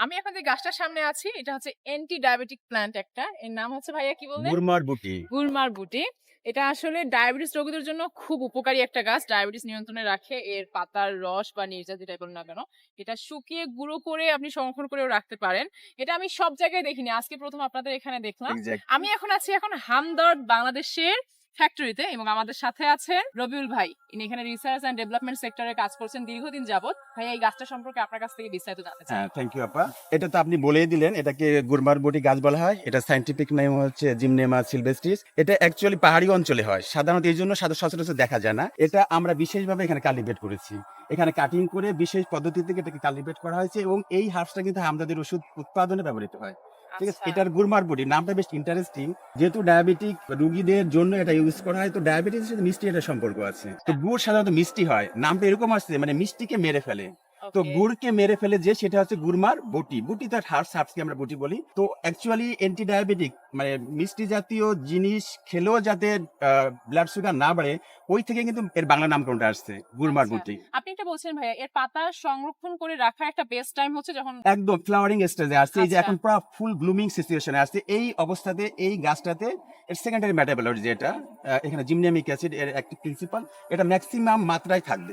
আমি এখন যে গাছটার সামনে আছি এটা হচ্ছে অ্যান্টি ডায়াবেটিক প্ল্যান্ট একটা। এর নাম হচ্ছে ভাইয়া কি বললেন? মুরমার বুটি। গুলমার বুটি। এটা আসলে ডায়াবেটিস রোগীদের জন্য খুব উপকারী একটা গাছ। ডায়াবেটিস নিয়ন্ত্রণে রাখে এর পাতার রস বা নির্যাস যেটাই বলুন না কেন এটা শুকিয়ে গুঁড়ো করে আপনি সংরক্ষণ করেও রাখতে পারেন। এটা আমি সব জায়গায় দেখিনি। আজকে প্রথম আপনাদের এখানে দেখলাম। আমি এখন আছি এখন হামদর্দ বাংলাদেশের ফ্যাক্টরিতে এবং আমাদের সাথে আছেন রবিউল ভাই। ইনি এখানে রিসার্চ এন্ড ডেভেলপমেন্ট সেক্টরে কাজ করছেন দীর্ঘদিন যাবত ভাই, এই গাছটা সম্পর্কে আপনার কাছ থেকে বিস্তারিত জানতে চাই। হ্যাঁ থ্যাংক ইউ আপা। এটা তো আপনি বলেই দিলেন, এটাকে গুরমার বটি গাছ বলা হয়। এটা সাইন্টিফিক নেম হচ্ছে জিমনেমা সিলভেস্ট্রিস এটা অ্যাকচুয়ালি পাহাড়ি অঞ্চলে হয়। সাধারণত এই জন্য সচরাচর দেখা যায় না। এটা আমরা বিশেষভাবে এখানে কালিব্রেট করেছি। এখানে কাটিং করে বিশেষ পদ্ধতি থেকে এটাকে কালিব্রেট করা হয়েছে এবং এই হার্বসটা কিন্তু আমাদের ওষুধ উৎপাদনে ব্যবহৃত হয়। ঠিক আছে? আচ্ছা। এটার গুরমার বডি নামটা বেশ ইন্টারেস্টিং যেহেতু ডায়াবেটিক রুগীদের জন্য এটা ইউজ করা হয় তো ডায়াবেটিস সাথে মিষ্টি এটা সম্পর্ক আছে। তো গুড় সাধারণত মিষ্টি হয়। নামটা এরকম আসছে মানে মিষ্টিকে মেরে ফেলে। তো. গুড়কে মেরে ফেলে যে সেটা হচ্ছে গুড়মার বটি বটি তার হার্ট সাবসকে আমরা বটি বলি তো অ্যাকচুয়ালি অ্যান্টি ডায়াবেটিক মানে মিষ্টি জাতীয় জিনিস খেলেও যাতে ব্লাড সুগার না বাড়ে ওই থেকে কিন্তু এর বাংলা নামকরণটা আসছে গুড়মার আচ্ছা। বটি আপনি এটা বলছেন ভাইয়া এর পাতা সংরক্ষণ করে রাখার একটা বেস্ট টাইম হচ্ছে যখন একদম ফ্লাওয়ারিং স্টেজে আসছে এই যে আচ্ছা। এখন পুরো ফুল ব্লুমিং সিচুয়েশনে আসছে এই অবস্থাতে এই গাছটাতে এর সেকেন্ডারি মেটাবলজি যেটা এখানে জিমনিয়ামিক অ্যাসিড এর একটি প্রিন্সিপাল এটা ম্যাক্সিমাম মাত্রায় থাকবে